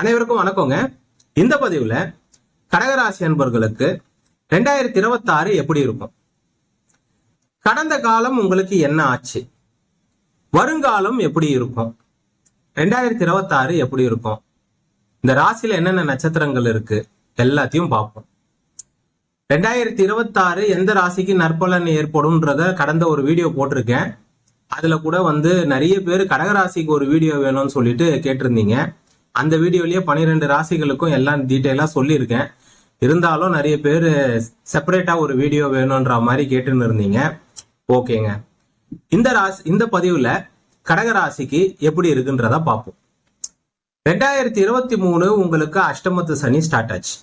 அனைவருக்கும் வணக்கங்க. இந்த பதிவுல கடகராசி அன்பர்களுக்கு ரெண்டாயிரத்தி இருபத்தி ஆறு எப்படி இருக்கும்? கடந்த காலம் உங்களுக்கு என்ன ஆச்சு? வருங்காலம் எப்படி இருக்கும்? ரெண்டாயிரத்தி இருபத்தி ஆறு எப்படி இருக்கும்? இந்த ராசியில என்னென்ன நட்சத்திரங்கள் இருக்கு? எல்லாத்தையும் பார்ப்போம். ரெண்டாயிரத்தி இருபத்தாறு எந்த ராசிக்கு நற்பலன் ஏற்படும்ன்றத கடந்த ஒரு வீடியோ போட்டிருக்கேன். அதுல கூட வந்து நிறைய பேர் கடகராசிக்கு ஒரு வீடியோ வேணும்னு சொல்லிட்டு கேட்டிருந்தீங்க. அந்த வீடியோலயே பன்னிரெண்டு ராசிகளுக்கும் எல்லாம் டீட்டெயிலாக சொல்லியிருக்கேன். இருந்தாலும் நிறைய பேர் செப்பரேட்டாக ஒரு வீடியோ வேணுன்ற மாதிரி கேட்டுன்னு இருந்தீங்க. ஓகேங்க. இந்த ராசி இந்த பதிவுல கடகராசிக்கு எப்படி இருக்குன்றத பார்ப்போம். ரெண்டாயிரத்தி இருபத்தி மூணு உங்களுக்கு அஷ்டமத்து சனி ஸ்டார்ட் ஆச்சு.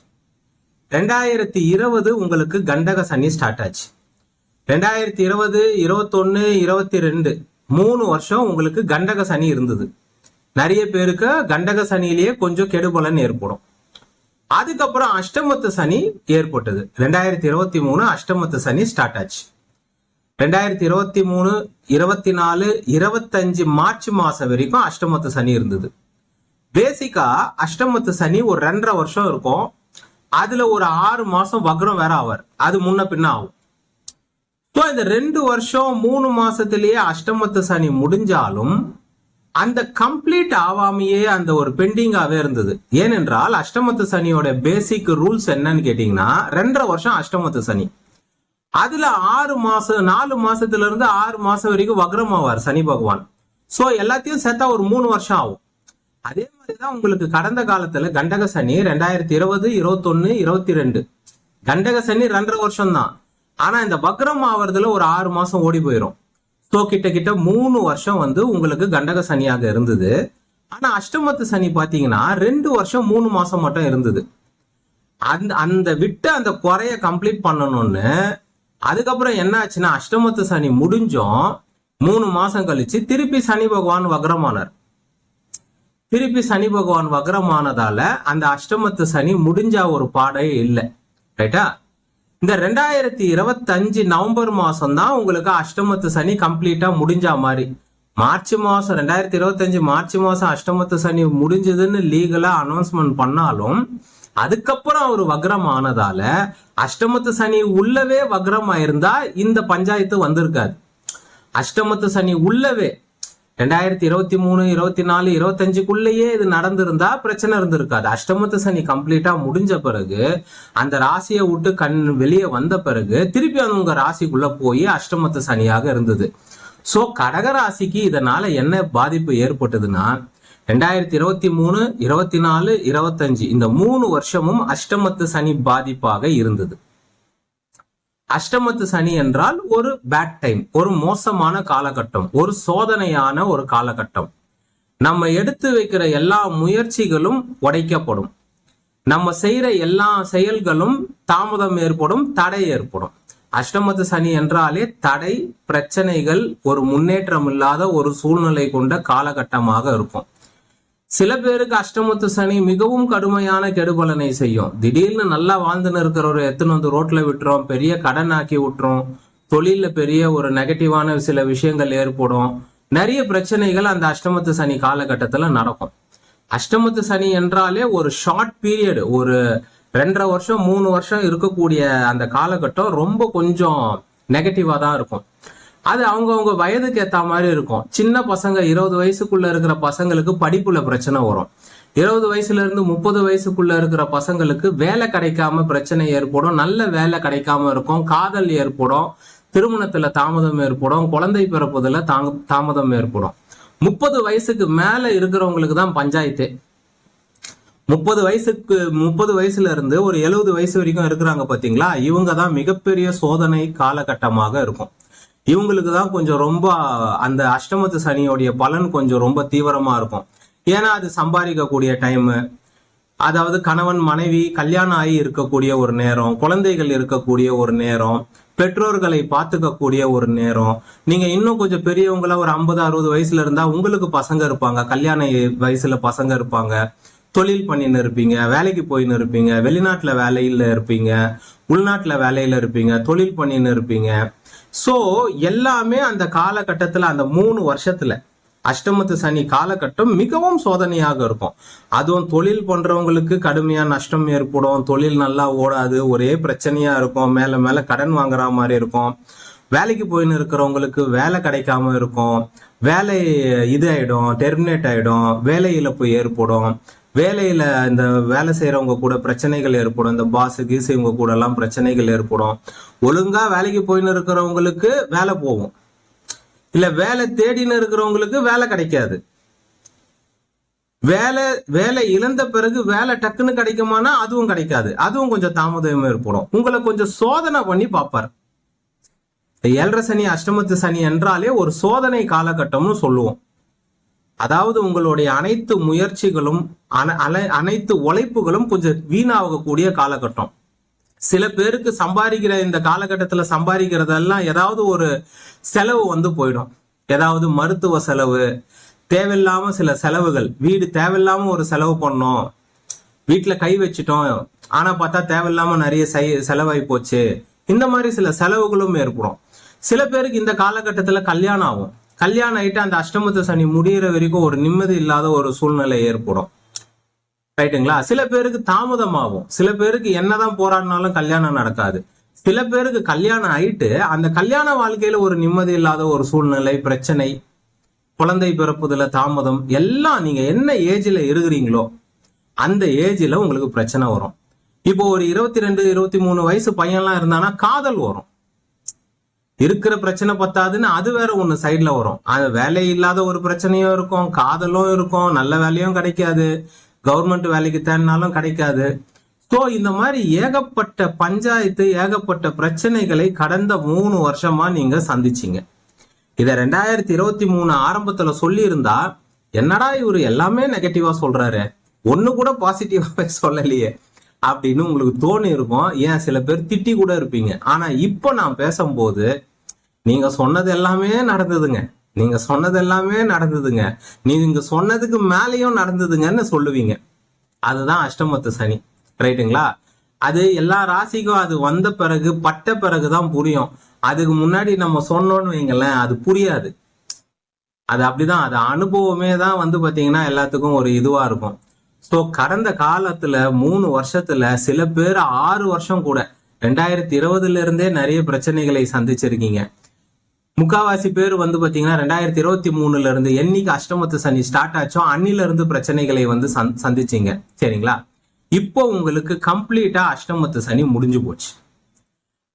ரெண்டாயிரத்தி இருபது உங்களுக்கு கண்டக சனி ஸ்டார்ட் ஆச்சு. ரெண்டாயிரத்தி இருபது இருபத்தொன்னு இருபத்தி ரெண்டு மூணு வருஷம் உங்களுக்கு கண்டக சனி இருந்தது. நிறைய பேருக்கு கண்டக சனியிலேயே கொஞ்சம் கெடுபலன் ஏற்படும். அதுக்கப்புறம் அஷ்டமத்து சனி ஏற்பட்டது. ரெண்டாயிரத்தி இருபத்தி மூணு அஷ்டமத்து சனி ஸ்டார்ட் ஆச்சு. ரெண்டாயிரத்தி இருபத்தி மூணு இருபத்தி நாலு இருபத்தஞ்சு மார்ச் மாசம் வரைக்கும் அஷ்டமத்து சனி இருந்தது. பேசிக்கா அஷ்டமத்து சனி ஒரு ரெண்டரை வருஷம் இருக்கும். அதுல ஒரு ஆறு மாசம் வக்ரம் வேற ஆவார். அது முன்ன பின்ன ஆகும். ஸோ இந்த ரெண்டு வருஷம் மூணு மாசத்திலேயே அஷ்டமத்து சனி முடிஞ்சாலும் அந்த கம்ப்ளீட் ஆவாமையே அந்த ஒரு பெண்டிங்காவே இருந்தது. ஏனென்றால் அஷ்டமத்து சனியோட பேசிக் ரூல்ஸ் என்னன்னு கேட்டீங்கன்னா ரெண்டரை வருஷம் அஷ்டமத்து சனி. அதுல ஆறு மாசம் நாலு மாசத்துல இருந்து ஆறு மாசம் வரைக்கும் வக்ரம் ஆவார் சனி பகவான். சோ எல்லாத்தையும் சேர்த்தா ஒரு மூணு வருஷம் ஆகும். அதே மாதிரிதான் உங்களுக்கு கடந்த காலத்துல கண்டக சனி ரெண்டாயிரத்தி இருபது இருபத்தொன்னு இருபத்தி ரெண்டு கண்டக சனி ரெண்டரை வருஷம் தான் ஆனா இந்த வக்ரம் ஆவறதுல ஒரு ஆறு மாசம் ஓடி போயிடும் ஸோ கிட்ட மூணு வருஷம் வந்து உங்களுக்கு கண்டக சனியாக இருந்தது. ஆனால் அஷ்டமத்து சனி பார்த்தீங்கன்னா ரெண்டு வருஷம் மூணு மாசம் மட்டும் இருந்தது. அந்த அந்த விட்டு அந்த குறைய கம்ப்ளீட் பண்ணணும்னு அதுக்கப்புறம் என்ன ஆச்சுன்னா அஷ்டமத்து சனி முடிஞ்சோம் மூணு மாசம் கழிச்சு திருப்பி சனி பகவான் வக்ரமானார். திருப்பி சனி பகவான் வக்ரமானதால அந்த அஷ்டமத்து சனி முடிஞ்ச ஒரு பாடே இல்லை. ரைட்டா இந்த ரெண்டாயிரத்தி இருபத்தஞ்சு நவம்பர் மாசம் தான் உங்களுக்கு அஷ்டமத்து சனி கம்ப்ளீட்டா முடிஞ்ச மாதிரி. மார்ச் மாசம் ரெண்டாயிரத்தி இருபத்தஞ்சு மார்ச் மாசம் அஷ்டமத்து சனி முடிஞ்சதுன்னு லீகலா அனௌன்ஸ்மெண்ட் பண்ணாலும் அதுக்கப்புறம் அவர் வக்ரம் ஆனதால அஷ்டமத்து சனி உள்ளவே வக்ரம் ஆயிருந்தா இந்த பஞ்சாயத்து வந்திருக்காது. அஷ்டமத்து சனி உள்ளவே ரெண்டாயிரத்தி இருபத்தி மூணு இருபத்தி நாலு இருபத்தஞ்சுக்குள்ளேயே இது நடந்திருந்தா பிரச்சனை இருந்திருக்காது. அஷ்டமத்து சனி கம்ப்ளீட்டா முடிஞ்ச பிறகு அந்த ராசியை விட்டு கண் வெளியே வந்த பிறகு திருப்பி அது உங்க ராசிக்குள்ள போய் அஷ்டமத்து சனியாக இருந்தது. சோ கடக ராசிக்கு இதனால என்ன பாதிப்பு ஏற்பட்டதுன்னா ரெண்டாயிரத்தி இருபத்தி மூணு இருபத்தி நாலு இருபத்தஞ்சு இந்த மூணு வருஷமும் அஷ்டமத்து சனி பாதிப்பாக இருந்தது. அஷ்டமத்து சனி என்றால் ஒரு பேட் டைம் ஒரு மோசமான காலகட்டம் ஒரு சோதனையான ஒரு காலகட்டம். நம்ம எடுத்து வைக்கிற எல்லா முயற்சிகளும் உடைக்கப்படும். நம்ம செய்யற எல்லா செயல்களும் தாமதம் ஏற்படும் தடை ஏற்படும். அஷ்டமத்து சனி என்றாலே தடை பிரச்சனைகள் ஒரு முன்னேற்றம் இல்லாத ஒரு சூழ்நிலை கொண்ட காலகட்டமாக இருக்கும். சில பேருக்கு அஷ்டமத்து சனி மிகவும் கடுமையான கெடுபலனை செய்யும். திடீர்னு நல்லா வாழ்ந்துன்னு இருக்கிறவரை எத்தனை வந்து ரோட்ல விட்டுறோம் பெரிய கடன் ஆக்கி விட்டுறோம் தொழில பெரிய ஒரு நெகட்டிவான சில விஷயங்கள் ஏற்படும். நிறைய பிரச்சனைகள் அந்த அஷ்டமத்து சனி காலகட்டத்துல நடக்கும். அஷ்டமத்து சனி என்றாலே ஒரு ஷார்ட் பீரியட் ஒரு ரெண்டரை வருஷம் மூணு வருஷம் இருக்கக்கூடிய அந்த காலகட்டம் ரொம்ப கொஞ்சம் நெகட்டிவா தான் இருக்கும். அது அவங்கவுங்க வயதுக்கு ஏற்ற மாதிரி இருக்கும். சின்ன பசங்க இருபது வயசுக்குள்ள இருக்கிற பசங்களுக்கு படிப்புல பிரச்சனை வரும். இருபது வயசுல இருந்து முப்பது வயசுக்குள்ள இருக்கிற பசங்களுக்கு வேலை கிடைக்காம பிரச்சனை ஏற்படும் நல்ல வேலை கிடைக்காம இருக்கும் காதல் ஏற்படும் திருமணத்துல தாமதம் ஏற்படும் குழந்தை பிறப்பதுல தாங்க தாமதம் ஏற்படும். முப்பது வயசுக்கு மேல இருக்கிறவங்களுக்கு தான் பஞ்சாயத்து. முப்பது வயசுக்கு முப்பது வயசுல இருந்து ஒரு எழுபது வயசு வரைக்கும் இருக்கிறாங்க பாத்தீங்களா? இவங்க தான் மிகப்பெரிய சோதனை காலகட்டமாக இருக்கும். இவங்களுக்கு தான் கொஞ்சம் ரொம்ப அந்த அஷ்டமத்து சனியோடைய பலன் கொஞ்சம் ரொம்ப தீவிரமா இருக்கும். ஏன்னா அது சம்பாதிக்கக்கூடிய டைம் அதாவது கணவன் மனைவி கல்யாணம் ஆகி இருக்கக்கூடிய ஒரு நேரம் குழந்தைகள் இருக்கக்கூடிய ஒரு நேரம் பெற்றோர்களை பார்த்துக்கக்கூடிய ஒரு நேரம். நீங்க இன்னும் கொஞ்சம் பெரியவங்களா ஒரு ஐம்பது அறுபது வயசுல இருந்தா உங்களுக்கு பசங்க இருப்பாங்க. கல்யாண வயசுல பசங்க இருப்பாங்க. தொழில் பண்ணின்னு இருப்பீங்க வேலைக்கு போயின்னு இருப்பீங்க வெளிநாட்டுல வேலையில இருப்பீங்க உள்நாட்டுல வேலையில இருப்பீங்க தொழில் பண்ணின்னு இருப்பீங்க. ஸோ எல்லாமே அந்த காலகட்டத்தில் அந்த மூணு வருஷத்துல அஷ்டமத்து சனி காலகட்டம் மிகவும் சோதனையாக இருக்கும். அதுவும் தொழில் பண்றவங்களுக்கு கடுமையா நஷ்டம் ஏற்படும். தொழில் நல்லா ஓடாது ஒரே பிரச்சனையா இருக்கும். மேல மேல கடன் வாங்குற மாதிரி இருக்கும். வேலைக்கு போயின்னு இருக்கிறவங்களுக்கு வேலை கிடைக்காம இருக்கும். வேலை இது ஆயிடும் டெர்மினேட் ஆயிடும். வேலை இழப்பு ஏற்படும். வேலையில இந்த வேலை செய்யறவங்க கூட பிரச்சனைகள் ஏற்படும். இந்த பாஸ் கீசு இவங்க கூட எல்லாம் பிரச்சனைகள் ஏற்படும். ஒழுங்கா வேலைக்கு போயின்னு இருக்கிறவங்களுக்கு வேலை போகும். இல்ல வேலை தேடின்னு இருக்கிறவங்களுக்கு வேலை கிடைக்காது. வேலை வேலை இழந்த பிறகு வேலை டக்குன்னு கிடைக்குமானா அதுவும் கிடைக்காது. அதுவும் கொஞ்சம் தாமதம் ஏற்படும். உங்களை கொஞ்சம் சோதனை பண்ணி பார்ப்பார். ஏழரை சனி அஷ்டமத்து சனி என்றாலே ஒரு சோதனை காலகட்டம்னு சொல்லுவோம். அதாவது உங்களுடைய அனைத்து முயற்சிகளும் அனைத்து உழைப்புகளும் கொஞ்சம் வீணாகக்கூடிய காலகட்டம். சில பேருக்கு சம்பாதிக்கிற இந்த காலகட்டத்தில் சம்பாதிக்கிறதெல்லாம் ஏதாவது ஒரு செலவு வந்து போயிடும். ஏதாவது மருத்துவ செலவு தேவையில்லாம சில செலவுகள். வீடு தேவையில்லாம ஒரு செலவு பண்ணோம். வீட்டில் கை வச்சிட்டோம். ஆனால் பார்த்தா தேவையில்லாம நிறைய செய்- செலவாகி போச்சு. இந்த மாதிரி சில செலவுகளும் ஏற்படும். சில பேருக்கு இந்த காலகட்டத்தில் கல்யாணம் ஆகும். கல்யாணம் ஆயிட்டு அந்த அஷ்டமத்து சனி முடியிற வரைக்கும் ஒரு நிம்மதி இல்லாத ஒரு சூழ்நிலை ஏற்படும். ரைட்டுங்களா சில பேருக்கு தாமதமாகும். சில பேருக்கு என்னதான் போராடினாலும் கல்யாணம் நடக்காது. சில பேருக்கு கல்யாணம் ஆயிட்டு அந்த கல்யாண வாழ்க்கையில ஒரு நிம்மதி இல்லாத ஒரு சூழ்நிலை பிரச்சனை குழந்தை பிறப்புதுல தாமதம் எல்லாம் நீங்க என்ன ஏஜ்ல இருக்கிறீங்களோ அந்த ஏஜ்ல உங்களுக்கு பிரச்சனை வரும். இப்போ ஒரு இருபத்தி ரெண்டு இருபத்தி மூணு வயசு பையன்லாம் இருந்தானா காதல் வரும். இருக்கிற பிரச்சனை பத்தாதுன்னு அது வேற ஒண்ணு சைட்ல வரும். அது வேலை இல்லாத ஒரு பிரச்சனையும் இருக்கும். காதலும் இருக்கும். நல்ல வேலையும் கிடைக்காது. கவர்மெண்ட் வேலைக்கு தேடினாலும் கிடைக்காது. ஸோ இந்த மாதிரி ஏகப்பட்ட பஞ்சாயத்து ஏகப்பட்ட பிரச்சனைகளை கடந்த மூணு வருஷமா நீங்க சந்திச்சீங்க. இதை ரெண்டாயிரத்தி இருபத்தி மூணு ஆரம்பத்துல சொல்லி இருந்தா என்னடா இவர் எல்லாமே நெகட்டிவா சொல்றாரு. ஒண்ணு கூட பாசிட்டிவாவே சொல்லலையே. அப்படின்னு உங்களுக்கு தோணி இருக்கும். ஏன்? சில பேர் திட்டி கூட இருப்பீங்க. ஆனா இப்போ நான் பேசும்போது நீங்க சொன்னது எல்லாமே நடந்ததுங்க. நீங்க சொன்னது எல்லாமே நடந்ததுங்க. நீங்க சொன்னதுக்கு மேலேயும் நடந்ததுங்கன்னு சொல்லுவீங்க. அதுதான் அஷ்டமத்து சனி. ரைட்டுங்களா? அது எல்லா ராசிக்கும் அது வந்த பிறகு பட்ட பிறகுதான் புரியும். அதுக்கு முன்னாடி நம்ம சொன்னோம்னு வைங்களேன் அது புரியாது. அது அப்படிதான். அது அனுபவமே தான் வந்து பாத்தீங்கன்னா எல்லாத்துக்கும் ஒரு இதுவா இருக்கும். ஸோ கடந்த காலத்துல மூணு வருஷத்துல சில பேர் ஆறு வருஷம் கூட ரெண்டாயிரத்தி இருபதுல இருந்தே நிறைய பிரச்சனைகளை சந்திச்சிருக்கீங்க. முக்காவாசி பேர் வந்து பாத்தீங்கன்னா ரெண்டாயிரத்தி இருபத்தி மூணுல இருந்து என்னைக்கு அஷ்டமத்து சனி ஸ்டார்ட் ஆச்சோ அன்னில இருந்து பிரச்சனைகளை வந்து சந்- சந்திச்சீங்க. சரிங்களா? இப்போ உங்களுக்கு கம்ப்ளீட்டா அஷ்டமத்து சனி முடிஞ்சு போச்சு.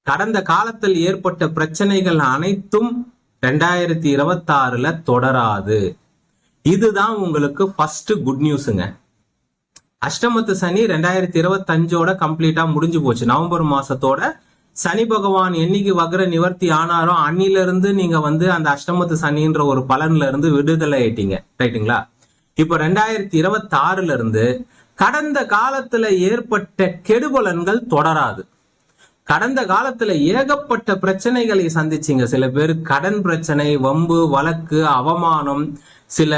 கடந்த காலத்தில் ஏற்பட்ட பிரச்சனைகள் அனைத்தும் ரெண்டாயிரத்தி இருபத்தாறுல தொடராது. இதுதான் உங்களுக்கு ஃபர்ஸ்ட் குட் நியூஸுங்க அஷ்டமத்து சனி ரெண்டாயிரத்தி இருபத்தஞ்சோட கம்ப்ளீட்டா முடிஞ்சு போச்சு. நவம்பர் மாசத்தோட சனி பகவான் என்னைக்கு வக்ர நிவர்த்தி ஆனாரோ அன்னில இருந்து நீங்க வந்து அந்த அஷ்டமத்து சனின்ற ஒரு பலன்ல இருந்து விடுதலை ஆயிட்டீங்க. ரைட்டுங்களா? இப்போ ரெண்டாயிரத்தி இருபத்தி ஆறுல இருந்து கடந்த காலத்துல ஏற்பட்ட கெடுபலன்கள் தொடராது. கடந்த காலத்துல ஏகப்பட்ட பிரச்சனைகளை சந்திச்சீங்க. சில பேர் கடன் பிரச்சனை வம்பு வழக்கு அவமானம் சில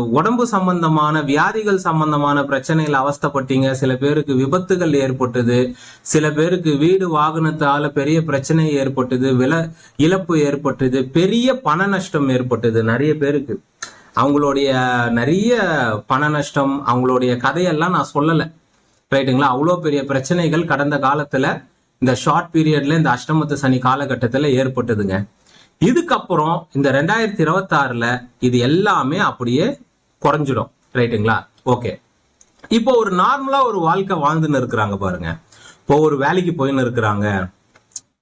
உடம்பு சம்பந்தமான வியாதிகள் சம்பந்தமான பிரச்சனைகள் அவஸ்தப்பட்டீங்க. சில பேருக்கு விபத்துகள் ஏற்பட்டது. சில பேருக்கு வீடு வாகனத்தால பெரிய பிரச்சனை ஏற்பட்டது. வில இழப்பு ஏற்பட்டது. பெரிய பண நஷ்டம் ஏற்பட்டது நிறைய பேருக்கு. அவங்களுடைய நிறைய பண நஷ்டம் அவங்களுடைய கதையெல்லாம் நான் சொல்லலை. ரைட்டுங்களா? அவ்வளோ பெரிய பிரச்சனைகள் கடந்த காலத்துல இந்த ஷார்ட் பீரியட்ல இந்த அஷ்டமத்து சனி காலகட்டத்தில் ஏற்பட்டதுங்க. இதுக்கப்புறம் இந்த ரெண்டாயிரத்தி இருபத்தாறுல இது எல்லாமே அப்படியே குறைஞ்சிடும். ரைட்டுங்களா? ஓகே. இப்போ ஒரு நார்மலா ஒரு வாழ்க்கை வாழ்ந்துன்னு இருக்கிறாங்க பாருங்க. இப்போ ஒரு வேலைக்கு போயின்னு இருக்கிறாங்க.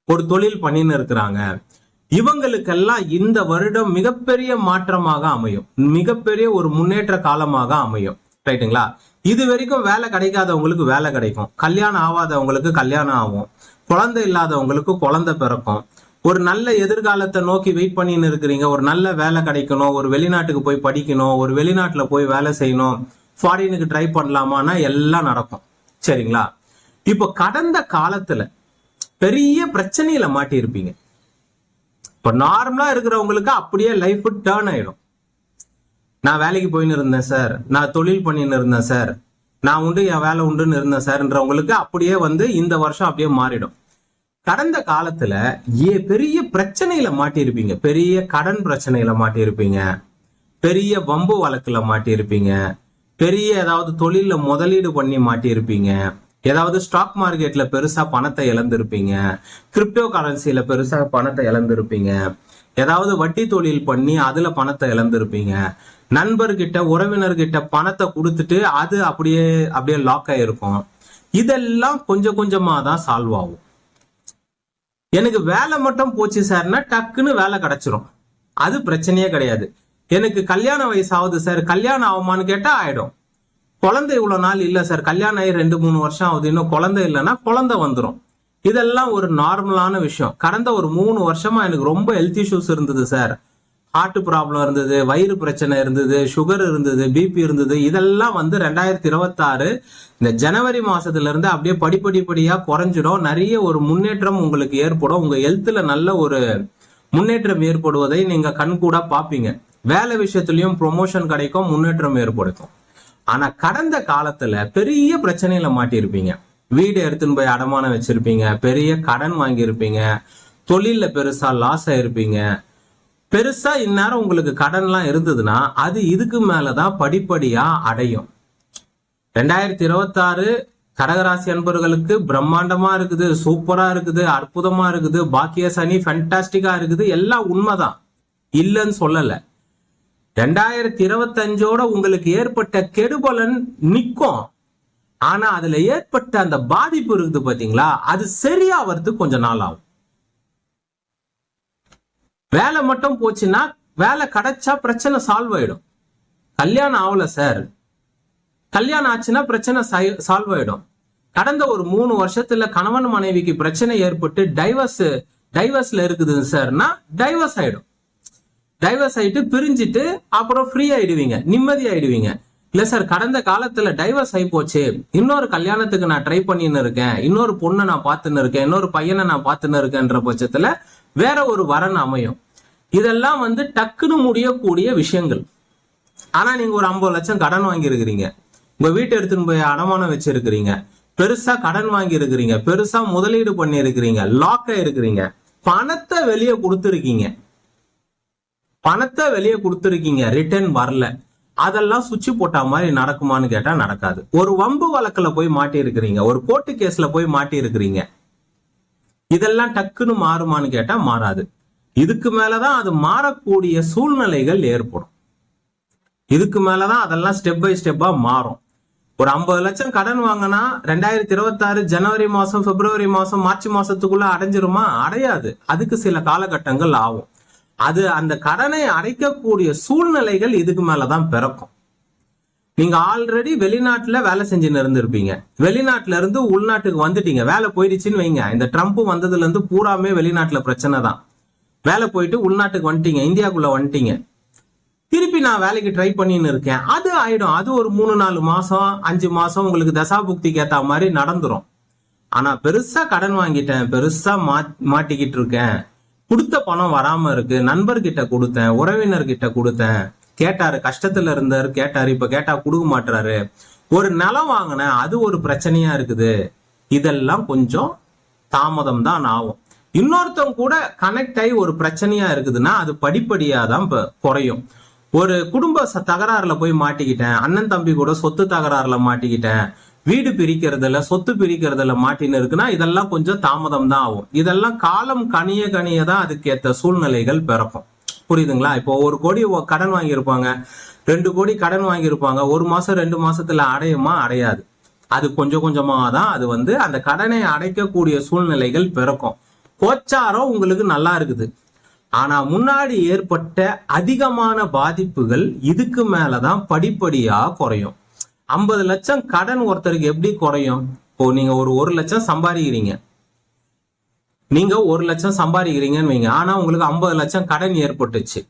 ஒரு தொழில் பண்ணின்னு இருக்கிறாங்க. இவங்களுக்கெல்லாம் இந்த வருடம் மிகப்பெரிய மாற்றமாக அமையும். மிகப்பெரிய ஒரு முன்னேற்ற காலமாக அமையும். ரைட்டுங்களா? இது வரைக்கும் வேலை கிடைக்காதவங்களுக்கு வேலை கிடைக்கும். கல்யாணம் ஆகாதவங்களுக்கு கல்யாணம் ஆகும். குழந்தை இல்லாதவங்களுக்கு குழந்தை பிறக்கும். ஒரு நல்ல எதிர்காலத்தை நோக்கி வெயிட் பண்ணின்னு இருக்கிறீங்க. ஒரு நல்ல வேலை கிடைக்கணும். ஒரு வெளிநாட்டுக்கு போய் படிக்கணும். ஒரு வெளிநாட்டுல போய் வேலை செய்யணும். ஃபாரினுக்கு ட்ரை பண்ணலாமான்னா எல்லாம் நடக்கும். சரிங்களா? இப்போ கடந்த காலத்துல பெரிய பிரச்சனையில மாட்டியிருப்பீங்க. இப்போ இப்ப நார்மலா இருக்கிறவங்களுக்கு அப்படியே லைஃப் டேர்ன் ஆயிடும். நான் வேலைக்கு போயின்னு இருந்தேன் சார் நான் தொழில் பண்ணின்னு இருந்தேன் சார் நான் உண்டு என் வேலை உண்டுன்னு இருந்தேன் சார்ன்றவங்களுக்கு அப்படியே வந்து இந்த வருஷம் அப்படியே மாறிடும். கடந்த காலத்துல ஏ பெரிய பிரச்சனையில மாட்டியிருப்பீங்க. பெரிய கடன் பிரச்சனையில மாட்டியிருப்பீங்க. பெரிய வம்பு வழக்குல மாட்டியிருப்பீங்க. பெரிய ஏதாவது தொழில முதலீடு பண்ணி மாட்டியிருப்பீங்க. ஏதாவது ஸ்டாக் மார்க்கெட்ல பெருசா பணத்தை இழந்திருப்பீங்க. கிரிப்டோ கரன்சியில பெருசா பணத்தை இழந்திருப்பீங்க. ஏதாவது வட்டி தொழில் பண்ணி அதுல பணத்தை இழந்திருப்பீங்க. நண்பர்கிட்ட உறவினர்கிட்ட பணத்தை கொடுத்துட்டு அது அப்படியே அப்படியே லாக் ஆயிருக்கும். இதெல்லாம் கொஞ்சம் கொஞ்சமா தான் சால்வ் ஆகும். எனக்கு வேலை மட்டும் போச்சு சார்னா டக்குன்னு வேலை கிடைச்சிரும். அது பிரச்சனையே கிடையாது. எனக்கு கல்யாண வயசு ஆகுது சார் கல்யாணம் ஆகுமான்னு கேட்டால் ஆயிடும். குழந்தை இவ்வளோ நாள் இல்லை சார் கல்யாணம் ஆகி ரெண்டு மூணு வருஷம் ஆகுது. இன்னும் குழந்தை இல்லைன்னா குழந்தை வந்துடும் இதெல்லாம் ஒரு நார்மலான விஷயம். கடந்த ஒரு மூணு வருஷமா எனக்கு ரொம்ப ஹெல்த் இஷ்யூஸ் இருந்தது சார். ஹார்ட் ப்ராப்ளம் இருந்தது வயிறு பிரச்சனை இருந்தது சுகர் இருந்தது பிபி இருந்தது இதெல்லாம் வந்து ரெண்டாயிரத்தி இருபத்தாறு இந்த ஜனவரி மாசத்துல இருந்து அப்படியே படிப்படிப்படியா குறைஞ்சிடும். நிறைய ஒரு முன்னேற்றம் உங்களுக்கு ஏற்படும். உங்க ஹெல்த்ல நல்ல ஒரு முன்னேற்றம் ஏற்படுவதை நீங்க கண்கூடா பாப்பீங்க வேலை விஷயத்திலயும் ப்ரொமோஷன் கிடைக்கும் முன்னேற்றம் ஏற்படுத்தும். ஆனா கடந்த காலத்துல பெரிய பிரச்சனையில மாட்டியிருப்பீங்க. வீடு எடுத்துன்னு போய் அடமானம் வச்சிருப்பீங்க பெரிய கடன் வாங்கியிருப்பீங்க தொழில்ல பெருசா லாஸ் ஆயிருப்பீங்க. பெருசா இந்நேரம் உங்களுக்கு கடன்லாம் இருந்ததுன்னா அது இதுக்கு மேலதான் படிப்படியா அடையும். ரெண்டாயிரத்தி இருபத்தாறு கடகராசி அன்பர்களுக்கு பிரம்மாண்டமா இருக்குது சூப்பரா இருக்குது அற்புதமா இருக்குது பாக்கிய சனி ஃபென்டாஸ்டிக்கா இருக்குது எல்லாம் உண்மைதான். இல்லைன்னு சொல்லல. ரெண்டாயிரத்தி இருபத்தஞ்சோட உங்களுக்கு ஏற்பட்ட கெடுபலன் நிற்கும் ஆனா அதுல ஏற்பட்ட அந்த பாதிப்பு இருக்குது பாத்தீங்களா? அது சரியாவதுக்கு கொஞ்சம் நாள் ஆகும். வேலை மட்டும் போச்சுன்னா வேலை கிடைச்சா பிரச்சனை சால்வ் ஆயிடும். கல்யாணம் ஆகல சார் கல்யாணம் ஆச்சுன்னா பிரச்சனை சால்வ் ஆயிடும். கடந்த ஒரு மூணு வருஷத்துல கணவன் மனைவிக்கு பிரச்சனை ஏற்பட்டு டைவர்ஸ் டைவர்ஸ்ல இருக்குது சார்னா டைவர்ஸ் ஆயிடும். டைவர்ஸ் ஆயிட்டு பிரிஞ்சிட்டு அப்புறம் ஃப்ரீ ஆயிடுவீங்க நிம்மதி ஆயிடுவீங்க. இல்ல சார் கடந்த காலத்துல டைவர்ஸ் ஆகி போச்சு. இன்னொரு கல்யாணத்துக்கு நான் ட்ரை பண்ணின்னு இருக்கேன். இன்னொரு பொண்ணை நான் பார்த்துன்னு இருக்கேன். இன்னொரு பையனை நான் பார்த்துன்னு இருக்கேன்ற பட்சத்துல வேற ஒரு வரன் அமையும். இதெல்லாம் வந்து டக்குன்னு முடியக்கூடிய விஷயங்கள். ஆனா நீங்க ஒரு ஐம்பது லட்சம் கடன் வாங்கியிருக்கிறீங்க. உங்க வீட்டை எடுத்துன்னு போய் அடமானம் வச்சிருக்கிறீங்க. பெருசா கடன் வாங்கி இருக்கிறீங்க பெருசா முதலீடு பண்ணி இருக்கிறீங்க லாக் இருக்கிறீங்க பணத்தை வெளியே கொடுத்துருக்கீங்க. பணத்தை வெளியே கொடுத்துருக்கீங்க. ரிட்டர்ன் வரல. அதெல்லாம் சுவிட்ச் போட்ட மாதிரி நடக்குமான்னு கேட்டா நடக்காது. ஒரு வம்பு வழக்குல போய் மாட்டி இருக்கிறீங்க ஒரு கோர்ட்டு கேஸ்ல போய் மாட்டி இருக்கிறீங்க இதெல்லாம் டக்குன்னு மாறுமான்னு கேட்டா மாறாது. இதுக்கு மேலதான் அது மாறக்கூடிய சூழ்நிலைகள் ஏற்படும். இதுக்கு மேலதான் அதெல்லாம் ஸ்டெப் பை ஸ்டெப்பா மாறும். ஒரு ஐம்பது லட்சம் கடன் வாங்கினா ரெண்டாயிரத்தி இருபத்தாறு ஜனவரி மாசம் பிப்ரவரி மாசம் மார்ச் மாசத்துக்குள்ள அடைஞ்சிருமா? அடையாது. அதுக்கு சில காலகட்டங்கள் ஆகும். அது அந்த கடனை அடைக்கக்கூடிய சூழ்நிலைகள் இதுக்கு மேலதான் பிறக்கும். நீங்க ஆல்ரெடி வெளிநாட்டுல வேலை செஞ்சுன்னு இருந்திருப்பீங்க. வெளிநாட்டுல இருந்து உள்நாட்டுக்கு வந்துட்டீங்க. வேலை போயிடுச்சுன்னு வைங்க. இந்த ட்ரம்ப் வந்ததுல இருந்து பூராமே வெளிநாட்டுல பிரச்சனை தான். வேலை போயிட்டு உள்நாட்டுக்கு வந்துட்டீங்க இந்தியாவுக்குள்ள வந்துட்டீங்க. திருப்பி நான் வேலைக்கு ட்ரை பண்ணின்னு இருக்கேன். அது ஆயிடும். அது ஒரு மூணு நாலு மாசம் அஞ்சு மாசம் உங்களுக்கு தசாபுக்திக்கு ஏத்த மாதிரி நடந்துரும். ஆனா பெருசா கடன் வாங்கிட்டேன். பெருசா மா மாட்டிக்கிட்டு இருக்கேன். கொடுத்த பணம் வராம இருக்கு. நண்பர்கிட்ட கொடுத்தேன். உறவினர்கிட்ட கொடுத்தேன். கேட்டாரு கஷ்டத்துல இருந்தாரு. கேட்டாரு இப்ப கேட்டா கொடுக்க மாட்டாரு ஒரு நிலம் வாங்கினேன். அது ஒரு பிரச்சனையா இருக்குது. இதெல்லாம் கொஞ்சம் தாமதம் தான் ஆகும். இன்னொருத்தவங்க கூட கனெக்ட் ஆகி ஒரு பிரச்சனையா இருக்குதுன்னா அது படிப்படியா தான் இப்போ குறையும். ஒரு குடும்ப ச- தகராறுல போய் மாட்டிக்கிட்டேன் அண்ணன் தம்பி கூட சொத்து தகராறுல மாட்டிக்கிட்டேன் வீடு பிரிக்கிறதுல சொத்து பிரிக்கிறதுல மாட்டின்னு இருக்குன்னா இதெல்லாம் கொஞ்சம் தாமதம் தான் ஆகும். இதெல்லாம் காலம் கனிய கனிய தான் அதுக்கேற்ற சூழ்நிலைகள் பிறக்கும். புரியுதுங்களா? இப்போ ஒரு கோடி கடன் வாங்கியிருப்பாங்க ரெண்டு கோடி கடன் வாங்கியிருப்பாங்க ஒரு மாசம் ரெண்டு மாசத்துல அடையுமா? அடையாது. அது கொஞ்சம் கொஞ்சமாக தான் அது வந்து அந்த கடனை அடைக்கக்கூடிய சூழ்நிலைகள் பிறக்கும். கோச்சாரம் உங்களுக்கு நல்லா இருக்குது. ஆனா முன்னாடி ஏற்பட்ட அதிகமான பாதிப்புகள் இதுக்கு மேலதான் படிப்படியா குறையும். ஐம்பது லட்சம் கடன் ஒருத்தருக்கு எப்படி குறையும்? இப்போ நீங்க ஒரு ஒரு லட்சம் சம்பாதிக்கிறீங்க. நீங்க ஒரு லட்சம் சம்பாதிக்கிறீங்கன்னு வைங்க. ஆனா உங்களுக்கு ஐம்பது லட்சம் கடன் ஏற்பட்டுச்சு.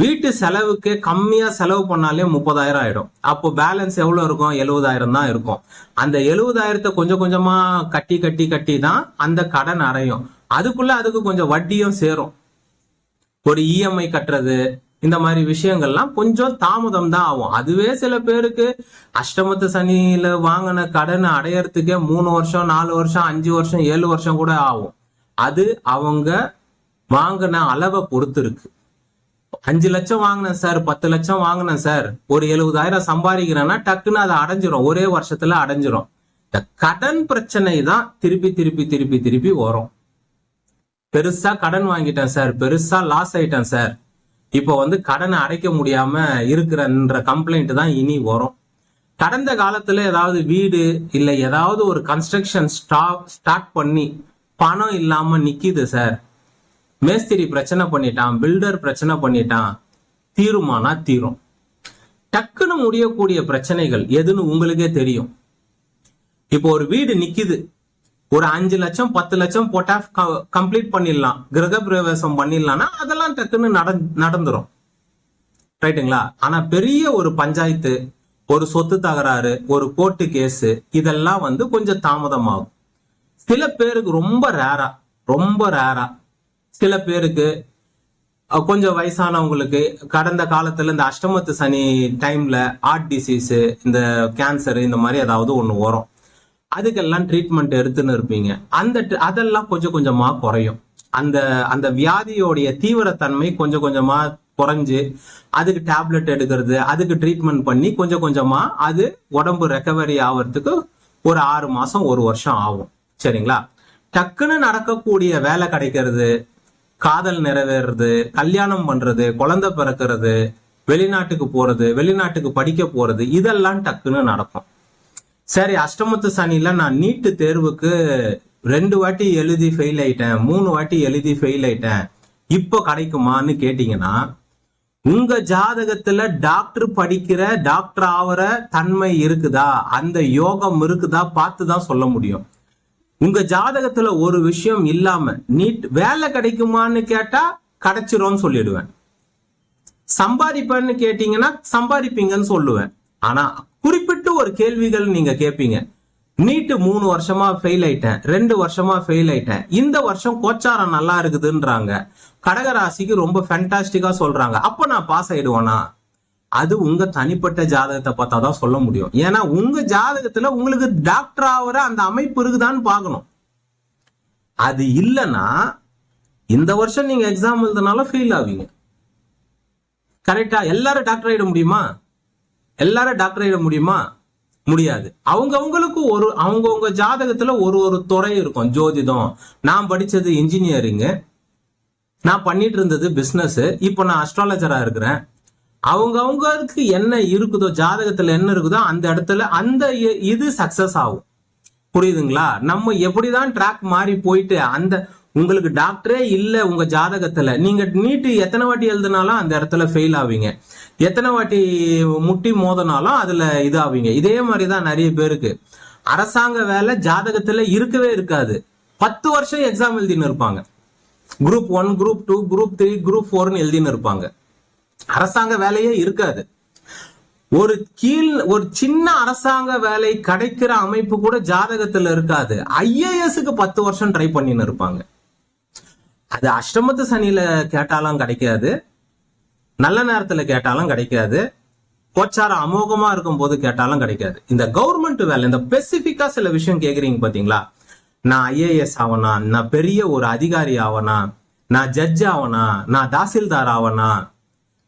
வீட்டு செலவுக்கு கம்மியா செலவு பண்ணாலே முப்பதாயிரம் ஆயிடும். அப்போ பேலன்ஸ் எவ்வளவு இருக்கும்? எழுபதாயிரம் தான் இருக்கும். அந்த எழுபதாயிரத்தை கொஞ்சம் கொஞ்சமா கட்டி கட்டி கட்டி தான் அந்த கடன் அடையும். அதுக்குள்ள அதுக்கு கொஞ்சம் வட்டியும் சேரும். ஒரு இஎம்ஐ கட்டுறது இந்த மாதிரி விஷயங்கள்லாம் கொஞ்சம் தாமதம் தான் ஆகும். அதுவே சில பேருக்கு அஷ்டமத்து சனியில வாங்கின கடனை அடையறதுக்கே மூணு வருஷம் நாலு வருஷம் அஞ்சு வருஷம் ஏழு வருஷம் கூட ஆகும். அது அவங்க வாங்கின அளவை பொறுத்து இருக்கு அஞ்சு லட்சம் வாங்கினேன் சார் பத்து லட்சம் வாங்கினேன் சார். ஒரு எழுபதாயிரம் சம்பாதிக்கிறேன்னா டக்குன்னு அதை அடைஞ்சிரும். ஒரே வருஷத்துல அடைஞ்சிரும். இந்த கடன் பிரச்சனை தான் திருப்பி திருப்பி திருப்பி திருப்பி வரும். பெருசா கடன் வாங்கிட்டேன் சார் பெருசா லாஸ் ஆயிட்டேன் சார் இப்போ வந்து கடனை அடைக்க முடியாம இருக்கிறன்ற கம்ப்ளைண்ட் தான் இனி வரும். கடந்த காலத்துல ஏதாவது வீடு இல்ல ஏதாவது ஒரு கன்ஸ்ட்ரக்ஷன் ஸ்டார்ட் பண்ணி பணம் இல்லாம நிக்கிது சார் மேஸ்திரி பிரச்சனை பண்ணிட்டான் பில்டர் பிரச்சனை பண்ணிட்டான். தீருமானா தீரும். டக்குன்னு முடியக்கூடிய பிரச்சனைகள் எதுன்னு உங்களுக்கே தெரியும். இப்போ ஒரு வீடு நிக்குது. ஒரு அஞ்சு லட்சம் பத்து லட்சம் போட்டா கம்ப்ளீட் பண்ணிடலாம். கிரக பிரவேசம் பண்ணிடலாம்னா அதெல்லாம் டக்குன்னு நடந்துரும். ரைட்டுங்களா? ஆனா பெரிய ஒரு பஞ்சாயத்து ஒரு சொத்து தகராறு ஒரு கோர்ட்டு கேஸ் இதெல்லாம் வந்து கொஞ்சம் தாமதமாகும். சில பேருக்கு ரொம்ப ரேரா ரொம்ப ரேரா சில பேருக்கு கொஞ்சம் வயசானவங்களுக்கு கடந்த காலத்துல இந்த அஷ்டமத்து சனி டைம்ல ஹார்ட் டிசீஸ் இந்த கேன்சர் இந்த மாதிரி ஏதாவது ஒன்று வரும். அதுக்கெல்லாம் ட்ரீட்மெண்ட் எடுத்துன்னு இருப்பீங்க. அந்த அதெல்லாம் கொஞ்சம் கொஞ்சமா குறையும். அந்த அந்த வியாதியோடைய தீவிரத்தன்மை கொஞ்சம் கொஞ்சமா குறைஞ்சு அதுக்கு டேப்லெட் எடுக்கிறது அதுக்கு ட்ரீட்மெண்ட் பண்ணி கொஞ்சம் கொஞ்சமா அது உடம்பு ரெக்கவரி ஆகிறதுக்கு ஒரு ஆறு மாசம் ஒரு வருஷம் ஆகும். சரிங்களா? டக்குன்னு நடக்கக்கூடிய வேலை கிடைக்கிறது காதல் நிறைவேறது கல்யாணம் பண்றது குழந்தை பிறக்கிறது வெளிநாட்டுக்கு போறது வெளிநாட்டுக்கு படிக்க போறது இதெல்லாம் டக்குன்னு நடக்கும். சரி அஷ்டமத்து சனியில் நான் நீட்டு தேர்வுக்கு ரெண்டு வாட்டி எழுதி ஃபெயில் ஆயிட்டேன் மூணு வாட்டி எழுதி ஃபெயில் ஆயிட்டேன். இப்போ கிடைக்குமான்னு கேட்டீங்கன்னா உங்க ஜாதகத்துல டாக்டர் படிக்கிற டாக்டர் ஆவற தன்மை இருக்குதா? அந்த யோகம் இருக்குதா? பார்த்து தான் சொல்ல முடியும். உங்க ஜாதகத்துல ஒரு விஷயம் இல்லாம நீட் வேலை கிடைக்குமான்னு கேட்டா கிடைச்சிரும்னு சொல்லிடுவேன். சம்பாதிப்பேன்னு கேட்டீங்கன்னா சம்பாதிப்பீங்கன்னு சொல்லுவேன். ஆனா ஒரு கேள்விகள் நீங்க கேட்பீங்க நீட்டு மூணு வருஷமா ஃபெயில் ஆயிட்டேன் ரெண்டு வருஷமா ஃபெயில் ஆயிட்டேன். இந்த வருஷம் கோச்சாரம் நல்லா இருக்குதுன்றாங்க. கடகராசிக்கு ரொம்ப ஃபேண்டாஸ்டிக்கா சொல்றாங்க. அப்ப நான் பாஸ் ஆயிடுவேனா? அது உங்க தனிப்பட்ட ஜாதகத்தை பார்த்தா தான் சொல்ல முடியும். ஏன்னா உங்க ஜாதகத்துல உங்களுக்கு டாக்டர் ஆகிற அந்த அமைப்பு இருக்குதான்னு பார்க்கணும். அது இல்லைன்னா இந்த வருஷம் நீங்க எக்ஸாம் எழுதுனாலும் ஃபெயில் ஆவீங்க. கரெக்டா எல்லாரும் டாக்டர் ஆயிட முடியுமா? எல்லாரும் டாக்டர் ஆயிட முடியுமா? முடியாது. அவங்கவுங்களுக்கு ஒரு அவங்கவுங்க ஜாதகத்துல ஒரு ஒரு துறை இருக்கும். ஜோதிடம். நான் படிச்சது இன்ஜினியரிங்கு நான் பண்ணிட்டு இருந்தது பிஸ்னஸ் இப்போ நான் அஸ்ட்ராலஜரா இருக்கிறேன். அவங்கவுங்களுக்கு என்ன இருக்குதோ ஜாதகத்துல என்ன இருக்குதோ அந்த இடத்துல அந்த இ- இது சக்சஸ் ஆகும். புரியுதுங்களா? நம்ம எப்படிதான் ட்ராக் மாறி போயிட்டு அந்த உங்களுக்கு டாக்டரே இல்லை உங்க ஜாதகத்துல. நீங்க நீட்டு எத்தனை வாட்டி எழுதினாலும் அந்த இடத்துல ஃபெயில் ஆவீங்க. எத்தனை வாட்டி முட்டி மோதினாலும் அதுல இதாவீங்க. இதே மாதிரி தான் நிறைய பேருக்கு. அரசாங்க வேலை ஜாதகத்துல இருக்கவே இருக்காது. பத்து வருஷம் எக்ஸாம் எழுதின்னு இருப்பாங்க. Group one group two group three group ஃபோர்னு எழுதின்னு இருப்பாங்க. அரசாங்க வேலையே இருக்காது. ஒரு கீழ் ஒரு சின்ன அரசாங்க வேலை கிடைக்கிற அமைப்பு கூட ஜாதகத்துல இருக்காது. ஐஏஎஸ்க்கு பத்து வருஷம் ட்ரை பண்ணின்னு இருப்பாங்க. அது அஷ்டமத்து சனியில கேட்டாலும் கிடைக்காது. நல்ல நேரத்துல கேட்டாலும் கிடைக்காது. கோச்சாரம் அமோகமா இருக்கும் போது கேட்டாலும் கிடைக்காது. இந்த கவர்மெண்ட் வேலை இந்த ஸ்பெசிபிக்கா சில விஷயம் கேக்குறீங்க பாத்தீங்களா? நான் ஐஏஎஸ் ஆவனா? நான் பெரிய ஒரு அதிகாரி ஆவனா? நான் ஜட்ஜ் ஆவனா? நான் தாசில்தார் ஆவனா?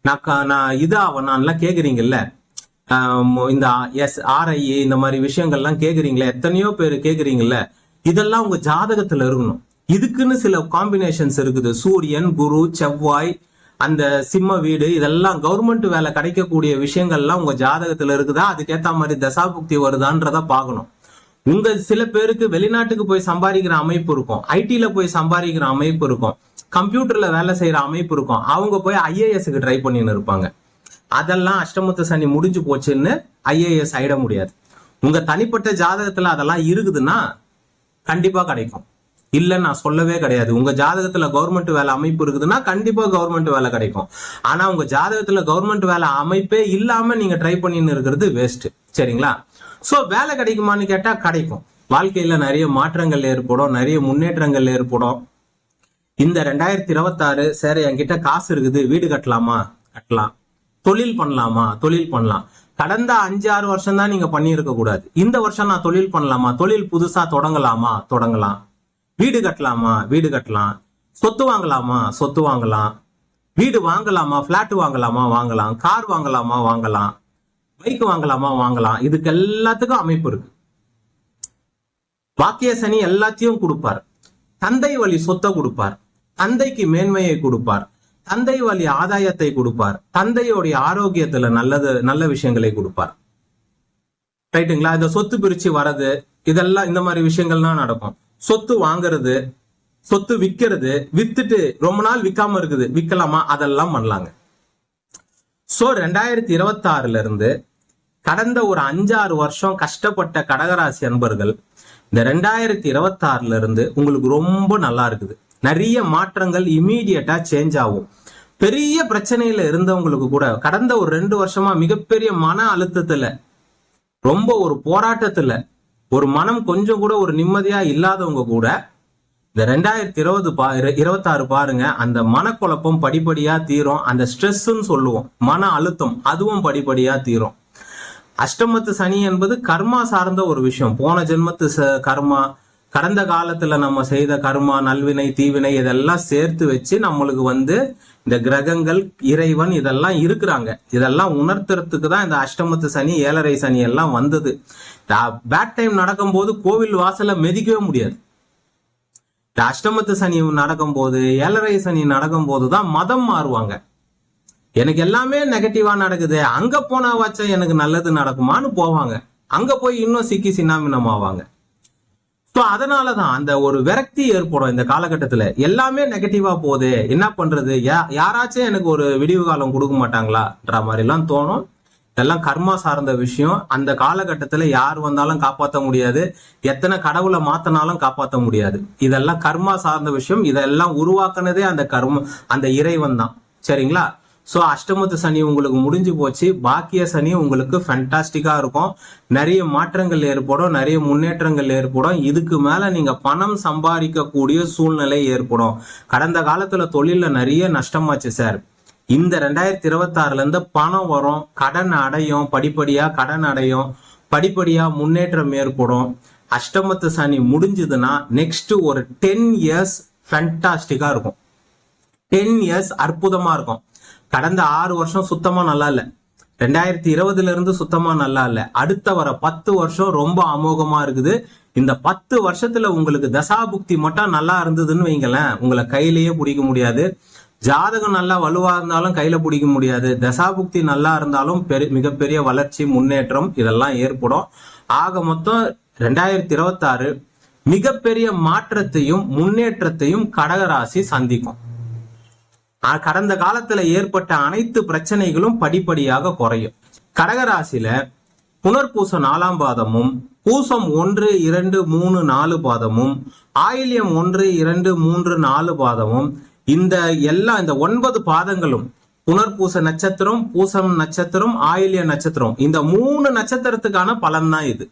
நான் நான் இது ஆவனான்லாம் கேக்குறீங்கல்ல? இந்த எஸ் ஆர்ஐஏ இந்த மாதிரி விஷயங்கள்லாம் கேக்குறீங்களே? எத்தனையோ பேர் கேக்குறீங்கல்ல? இதெல்லாம் உங்க ஜாதகத்துல இருக்கணும். இதுக்குன்னு சில காம்பினேஷன்ஸ் இருக்குது. சூரியன் குரு செவ்வாய் அந்த சிம்ம வீடு இதெல்லாம் கவர்மெண்ட் வேலை கிடைக்கக்கூடிய விஷயங்கள்லாம் உங்க ஜாதகத்துல இருக்குதா? அதுக்கேத்த மாதிரி தசாபுக்தி வருதான்றத பார்க்கணும். உங்க சில பேருக்கு வெளிநாட்டுக்கு போய் சம்பாதிக்கிற அமைப்பு இருக்கும். ஐடில போய் சம்பாதிக்கிற அமைப்பு இருக்கும். கம்ப்யூட்டர்ல வேலை செய்யற அமைப்பு இருக்கும். அவங்க போய் ஐஏஎஸ்க்கு ட்ரை பண்ணின்னு இருப்பாங்க. அதெல்லாம் அஷ்டமத்து சனி முடிஞ்சு போச்சுன்னு ஐஏஎஸ் ஆயிட முடியாது. உங்க தனிப்பட்ட ஜாதகத்துல அதெல்லாம் இருக்குதுன்னா கண்டிப்பா கிடைக்கும். இல்லை நான் சொல்லவே கிடையாது. உங்க ஜாதகத்துல கவர்மெண்ட் வேலை அமைப்பு இருக்குதுன்னா கண்டிப்பா கவர்மெண்ட் வேலை கிடைக்கும். ஆனா உங்க ஜாதகத்துல கவர்மெண்ட் வேலை அமைப்பே இல்லாம நீங்க ட்ரை பண்ணின்னு இருக்கிறது வேஸ்ட் சரிங்களா? சோ வேலை கிடைக்குமான்னு கேட்டா கிடைக்கும். வாழ்க்கையில நிறைய மாற்றங்கள் ஏற்படும் நிறைய முன்னேற்றங்கள் ஏற்படும். இந்த ரெண்டாயிரத்தி இருபத்தாறு சரி என்கிட்ட காசு இருக்குது வீடு கட்டலாமா? கட்டலாம். தொழில் பண்ணலாமா? தொழில் பண்ணலாம். கடந்த அஞ்சு ஆறு வருஷம் தான் நீங்க பண்ணியிருக்க கூடாது இந்த வருஷம் நான் தொழில் பண்ணலாமா? தொழில் புதுசா தொடங்கலாமா? தொடங்கலாம். வீடு கட்டலாமா? வீடு கட்டலாம். சொத்து வாங்கலாமா? சொத்து வாங்கலாம். வீடு வாங்கலாமா? பிளாட் வாங்கலாமா? வாங்கலாம். கார் வாங்கலாமா? வாங்கலாம். பைக் வாங்கலாமா? வாங்கலாம். இதுக்கு எல்லாத்துக்கும் அமைப்பு இருக்கு. பாக்கிய சனி எல்லாத்தையும் கொடுப்பார். தந்தை வழி சொத்தை கொடுப்பார். தந்தைக்கு மேன்மையை கொடுப்பார். தந்தை வழி ஆதாயத்தை கொடுப்பார். தந்தையோடைய ஆரோக்கியத்துல நல்லது நல்ல விஷயங்களை கொடுப்பார். ரைட்டுங்களா? இந்த சொத்து பிரிச்சு வர்றது இதெல்லாம் இந்த மாதிரி விஷயங்கள்லாம் நடக்கும். சொத்து வாங்குறது சொத்து விற்கிறது வித்துட்டு ரொம்ப நாள் விற்காம இருக்குது விற்கலாமா அதெல்லாம் பண்ணலாங்க. ஸோ ரெண்டாயிரத்தி இருபத்தி ஆறுல இருந்து கடந்த ஒரு அஞ்சாறு வருஷம் கஷ்டப்பட்ட கடகராசி அன்பர்கள் இந்த ரெண்டாயிரத்தி இருபத்தி ஆறுல இருந்து உங்களுக்கு ரொம்ப நல்லா இருக்குது. நிறைய மாற்றங்கள் இமீடியட்டா சேஞ்ச் ஆகும். பெரிய பிரச்சனையில இருந்தவங்களுக்கு கூட கடந்த ஒரு ரெண்டு வருஷமா மிகப்பெரிய மன அழுத்தத்துல ரொம்ப ஒரு போராட்டத்துல ஒரு மனம் கொஞ்சம் கூட ஒரு நிம்மதியா இல்லாதவங்க கூட இந்த ரெண்டாயிரத்தி இருபது பா இருபத்தாறு பாருங்க அந்த மனக்குழப்பம் படிப்படியா தீரும். அந்த ஸ்ட்ரெஸ்ன்னு சொல்லுவோம். மன அழுத்தம் அதுவும் படிப்படியா தீரும். அஷ்டமத்து சனி என்பது கர்மா சார்ந்த ஒரு விஷயம். போன ஜென்மத்து ச- கர்மா கடந்த காலத்துல நம்ம செய்த கர்மா நல்வினை தீவினை இதெல்லாம் சேர்த்து வச்சு நம்மளுக்கு வந்து இந்த கிரகங்கள் இறைவன் இதெல்லாம் இருக்கிறாங்க. இதெல்லாம் உணர்த்துறதுக்கு தான் இந்த அஷ்டமத்து சனி ஏழரை சனி எல்லாம் வந்தது. பேட் டைம் நடக்கும்போது கோவில் வாசல்ல மெதிக்கவே முடியாது. இந்த அஷ்டமத்து சனி நடக்கும்போது ஏழரை சனி நடக்கும்போது தான் மதம் மாறுவாங்க. எனக்கு எல்லாமே நெகட்டிவா நடக்குது. அங்க போனா வச்சா எனக்கு நல்லது நடக்குமான்னு போவாங்க. அங்க போய் இன்னும் சிக்கி சின்னாமினம் ஆவாங்க. ஸோ அதனாலதான் அந்த ஒரு விரக்தி ஏற்படும் இந்த காலகட்டத்தில். எல்லாமே நெகட்டிவாக போகுது. என்ன பண்ணுறது யா- யாராச்சும் எனக்கு ஒரு விடிவு காலம் கொடுக்க மாட்டாங்களான்ற மாதிரிலாம் தோணும். இதெல்லாம் கர்மா சார்ந்த விஷயம். அந்த காலகட்டத்தில் யார் வந்தாலும் காப்பாற்ற முடியாது. எத்தனை கடவுளை மாத்தினாலும் காப்பாற்ற முடியாது. இதெல்லாம் கர்மா சார்ந்த விஷயம். இதெல்லாம் உருவாக்குனதே அந்த கர்ம அந்த இறைவன் தான். சரிங்களா? ஸோ அஷ்டமத்து சனி உங்களுக்கு முடிஞ்சு போச்சு. பாக்கிய சனி உங்களுக்கு ஃபென்டாஸ்டிக்காக இருக்கும். நிறைய மாற்றங்கள் ஏற்படும். நிறைய முன்னேற்றங்கள் ஏற்படும். இதுக்கு மேலே நீங்கள் பணம் சம்பாதிக்கக்கூடிய சூழ்நிலை ஏற்படும். கடந்த காலத்தில் தொழிலில் நிறைய நஷ்டமாச்சு சார் இந்த ரெண்டாயிரத்தி இருபத்தாறுல இருந்து பணம் வரும் கடன் அடையும் படிப்படியா கடன் அடையும் படிப்படியா முன்னேற்றம் ஏற்படும். அஷ்டமத்து சனி முடிஞ்சதுன்னா நெக்ஸ்ட் ஒரு டென் இயர்ஸ் ஃபென்டாஸ்டிக்கா இருக்கும். டென் இயர்ஸ் அற்புதமா இருக்கும். கடந்த ஆறு வருஷம் சுத்தமா நல்லா இல்ல. ரெண்டாயிரத்தி இருபதுல இருந்து சுத்தமா நல்லா இல்ல. அடுத்த வர பத்து வருஷம் ரொம்ப அமோகமா இருக்குது. இந்த பத்து வருஷத்துல உங்களுக்கு தசாபுக்தி மட்டும் நல்லா இருந்ததுன்னு வைங்களேன் உங்களை கையிலேயே பிடிக்க முடியாது. ஜாதகம் நல்லா வலுவா இருந்தாலும் கையில பிடிக்க முடியாது. தசாபுக்தி நல்லா இருந்தாலும் பெரு மிகப்பெரிய வளர்ச்சி முன்னேற்றம் இதெல்லாம் ஏற்படும். ஆக மொத்தம் ரெண்டாயிரத்தி இருபத்தாறு மிகப்பெரிய மாற்றத்தையும் முன்னேற்றத்தையும் கடகராசி சந்திக்கும். கடந்த காலத்துல ஏற்பட்ட அனைத்து பிரச்சனைகளும் படிப்படியாக குறையும். கடகராசியில புனர்பூச நாலாம் பாதமும் பூசம் ஒன்று இரண்டு மூணு நாலு பாதமும் ஆயில்யம் ஒன்று இரண்டு மூன்று நாலு பாதமும் இந்த எல்லா இந்த ஒன்பது பாதங்களும் புனர்பூச நட்சத்திரம் பூசம் நட்சத்திரம் ஆயில்ய நட்சத்திரம் இந்த மூணு நட்சத்திரத்துக்கான பலன் தான் இது.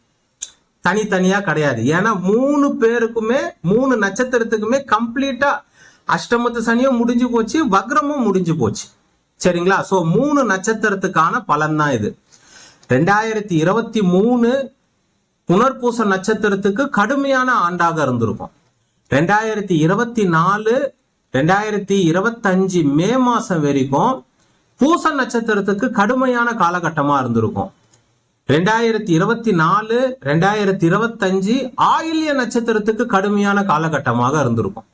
தனித்தனியா கிடையாது. ஏன்னா மூணு பேருக்குமே மூணு நட்சத்திரத்துக்குமே கம்ப்ளீட்டா அஷ்டமத்து சனியும் முடிஞ்சு போச்சு வக்ரமும் முடிஞ்சு போச்சு. சரிங்களா? சோ மூணு நட்சத்திரத்துக்கான பலன் தான் இது. ரெண்டாயிரத்தி இருபத்தி மூணு புனர்பூச நட்சத்திரத்துக்கு கடுமையான ஆண்டாக இருந்திருக்கும். ரெண்டாயிரத்தி இருபத்தி நாலு ரெண்டாயிரத்தி இருபத்தஞ்சு மே மாசம் வரைக்கும் பூச நட்சத்திரத்துக்கு கடுமையான காலகட்டமா இருந்திருக்கும். ரெண்டாயிரத்தி இருபத்தி நாலு ரெண்டாயிரத்தி இருபத்தஞ்சு ஆயில்ய நட்சத்திரத்துக்கு கடுமையான காலகட்டமாக இருந்திருக்கும்.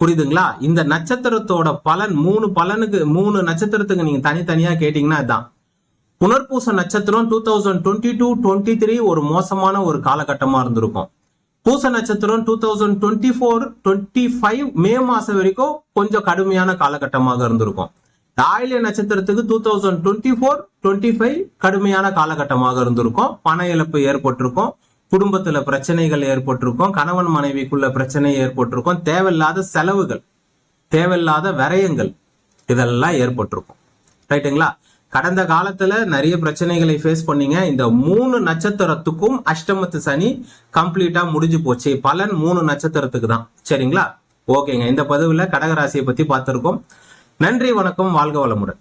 புரியுதுங்களா? இந்த நட்சத்திரத்தோட பலன் மூணு பலனுக்கு மூணு நட்சத்திரத்துக்கு நீங்க தனித்தனியா கேட்டீங்கன்னா இதான். புனர்பூச நட்சத்திரம் two thousand twenty two twenty three ஒரு மோசமான ஒரு காலகட்டமா இருந்திருக்கும். பூச நட்சத்திரம் two thousand twenty four twenty five May மாசம் வரைக்கும் கொஞ்சம் கடுமையான காலகட்டமாக இருந்திருக்கும். ஆயில நட்சத்திரத்துக்கு two thousand twenty four twenty five கடுமையான காலகட்டமாக இருந்திருக்கும். பண இழப்பு ஏற்பட்டிருக்கும். குடும்பத்துல பிரச்சனைகள் ஏற்பட்டிருக்கும். கணவன் மனைவிக்குள்ள பிரச்சனை ஏற்பட்டிருக்கும். தேவையில்லாத செலவுகள் தேவையில்லாத விரயங்கள் இதெல்லாம் ஏற்பட்டிருக்கும். ரைட்டுங்களா கடந்த காலத்துல நிறைய பிரச்சனைகளை ஃபேஸ் பண்ணீங்க. இந்த மூணு நட்சத்திரத்துக்கும் அஷ்டமத்து சனி கம்ப்ளீட்டா முடிஞ்சு போச்சு. பலன் மூணு நட்சத்திரத்துக்கு தான் சரிங்களா? ஓகேங்க. இந்த பதிவுல கடகராசியை பத்தி பார்த்திருக்கோம். நன்றி வணக்கம். வாழ்க வளமுடன்.